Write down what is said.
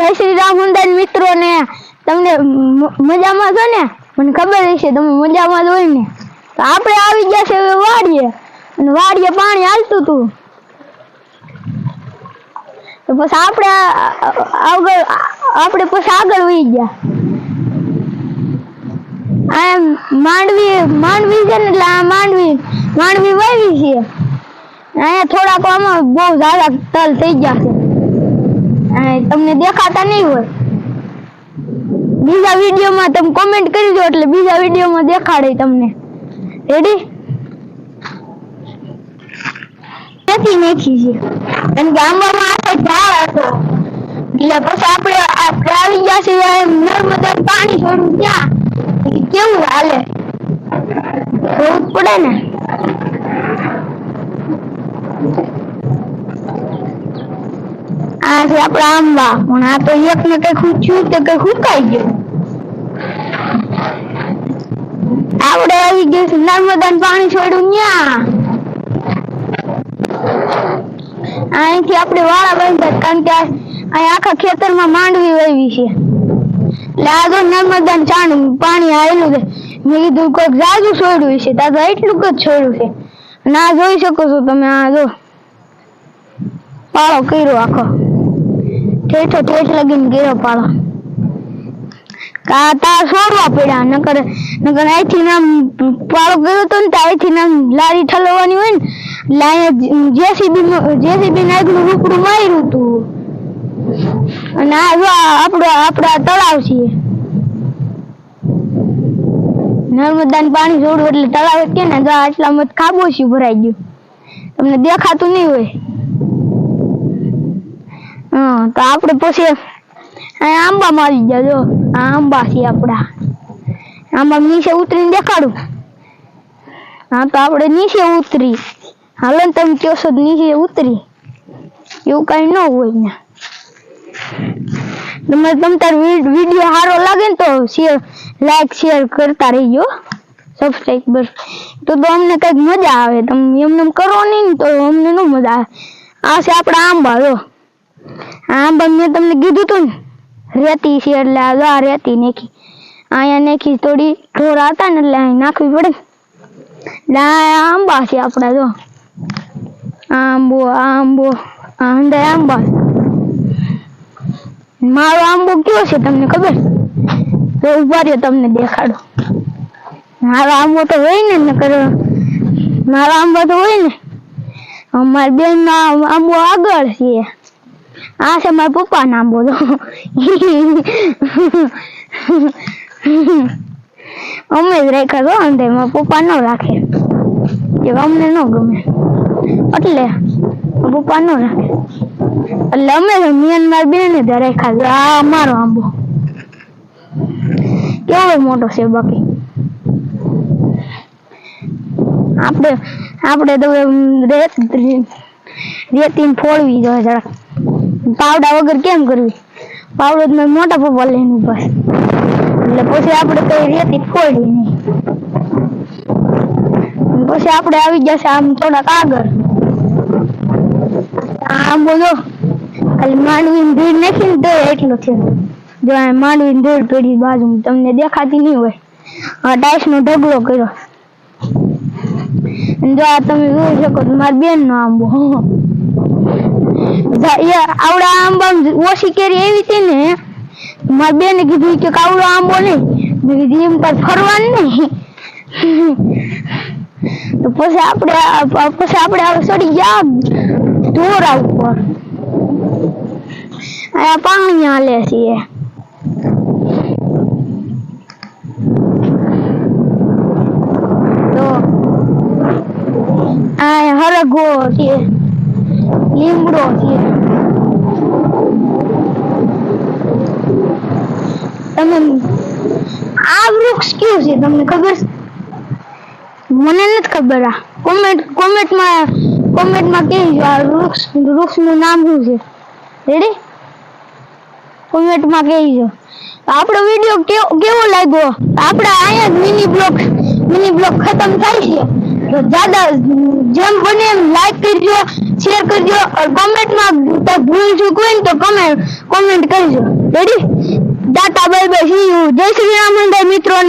જય શ્રી રામ મુંડન મિત્રો ને તમને મજામાં છો ને? મને ખબર હશે તમે મજામાં જ હોય ને. તો આપણે આવી ગયા છે હવે વાડીએ. અને વાડીએ પાણી હાલતું હતું. તો પછી આપણે આગળ આપણે પછી આગળ વહી ગયા. આ માંડવી માંડવી છે ને એટલે આ માંડવી માંડવી વાવી છે. અહીંયા થોડાક આમાં બહુ ઝાડા તલ થઈ ગયા છે. તમને દેખાતા નહીં હોય. બીજા વિડીયોમાં તમે કોમેન્ટ કરી દો એટલે બીજા વિડીયોમાં દેખાડે તમને. રેડી નથી નાખી છે. કારણ કે આંબામાં આખો ઝાડ હતો. એટલે પછી આપણે આપણે આવી ગયા છે નર્મદા પાણી છોડું ત્યાં. કેવું હાલે? પડે ને. આ છે આપણા આંબા. પણ આ તો એક ને કઈ ખૂચ્યું તે કઈ ખૂકાઈ ગયું. આપડે આવી ગયા છે. નર્મદા પાણી છોડ્યું ન્યા. અહીંથી આપણે વાળા બાંધ્યા કારણ કે અહીં આખા ખેતરમાં માંડવી વાવી છે. એટલે આગળ નર્મદા ચાણ પાણી આવેલું છે. મેં કીધું કોઈક જાજુ છોડ્યું છે તો એટલું જ છોડ્યું છે. ના જોઈ શકો છો તમે, આ જો. પાળો કર્યો આખો. ઠેઠો ઠેઠ લગીન ગીરો કા તાર છોડવા પડ્યા, નકર નકર અહીંથી નામ પાળો ગયો તો ને તો અહીંથી નામ લારી ઠલવાની હોય ને એટલે જેસીબી જેસીબી નાગનું રૂપડું માર્યું હતું અને આ જો આપણો આપણા તળાવ છે નર્મદાનું પાણી જોડવું એટલે તળાવ કે ને, જો આટલા મત ખાબોશી ભરાઈ ગયું. તમને દેખાતું નહીં હોય. હા તો આપણે પછી આંબા મારી આવી જો, આ આંબા છે આપડા. આંબા નીચે ઉતરીને દેખાડું. હા, તો આપણે નીચે ઉતરી. હાલો ને તમે કહો છો નીચે ઉતરી. એવું કઈ ન હોય ને તમે તમ તાર વીડિયો સારો લાગે ને તો શેર લાઈક શેર કરતા રહીજો. સબસ્ક્રાઈબર તો તો અમને કંઈક મજા આવે. તમે એમને એમ કરો નહીં તો અમને ન મજા આવે. આ છે આપણા આંબા, જો. આ બંને તમને કીધું તું ને. રેતી છે એટલે આ રેતી નાખી. અહીંયા નાખી થોડી ઢોરા હતા ને એટલે અહીં નાખવી પડે. આંબા છે આપણા જો. આંબો આંબો, આ આંબા. મારો આંબો કયો છે તમને ખબર? તો ઊભા રહ્યો તમને દેખાડો. મારો આંબો તો હોય ને નકર મારો આંબો તો હોય ને. અમારી બેન આંબો આગળ છે. આ છે મારા પપ્પા ના આંબો તો અમે જ રાખ્યા તો અંદર મારા પપ્પા ન રાખે. કે અમને ન ગમે. એટલે પપ્પા ન રાખે. એટલે અમે તો મ્યાનમાર બેન જ રાખ્યા છે. આ અમારો આંબો. કેવો મોટો છે બાકી. આપણે આપણે તો રેત, રેતીને ફોડવી જોઈએ જરાક. પાવડા વગર કેમ કરવી? પાવડો જ મોટા પપ્પા લઈને છે. એટલે પછી આપણે કઈ રેતી ફોડવી નહીં. પછી આપણે આવી જશે આમ થોડાક આગળ. આમ બોલો, ખાલી માંડવીની ભીડ નાખી ને તો એટલું છે. જો આ માંડવીની ભીડ પડી બાજુ, તમને દેખાતી નહીં હોય. આ ડાઈસ નો ઢગલો કર્યો. જો આ તમે જોઈ શકો તો મારી બેન નો આંબો આવડા આંબા ઓછી કેરી એવી હતી ને, મારી બેને કીધું કે કાવડો આંબો નહીં. મેં કીધું એમ પર ફરવાનું નહીં. પછી આપણે આ- પછી આપણે ચડી ગયા ધોરા ઉપર. અહીંયા પાણી હાલે છે તો, આ હરગો છે. તમે આ વૃક્ષ કયું છે? તમને ખબર મને નથી ખબર આ. કોમેન્ટ કોમેન્ટમાં કોમેન્ટમાં કહેજો આ વૃક્ષ, વૃક્ષનું નામ શું છે? રેડી કોમેન્ટમાં કહેજો આપણો વીડિયો કેવો લાગ્યો? આપણે અહીંયા મિની બ્લોક મિની બ્લોક ખતમ થાય છે. તો જ્યાદા જેમ બને એમ લાઈક કરજો. શેર કરજો और કમેન્ટમાં માં ભૂલ ચૂક હોય ને તો કમેન્ટ કોમેન્ટ કરજો. Ready tata bye bye see you Jai Shri Ram મિત્રોને